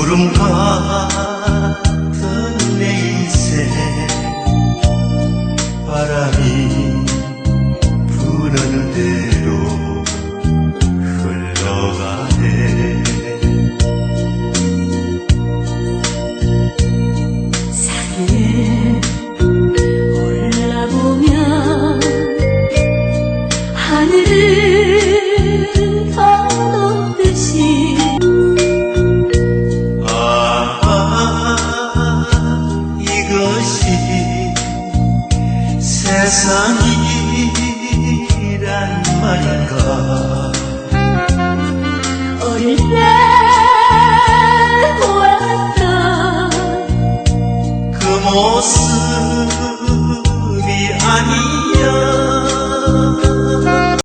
구름 같은 내 인생. 바람이 부는 대로 흘러가네. 산에 올라보면 하늘을 세상이란 말인가? 어릴 때 보았던 그 모습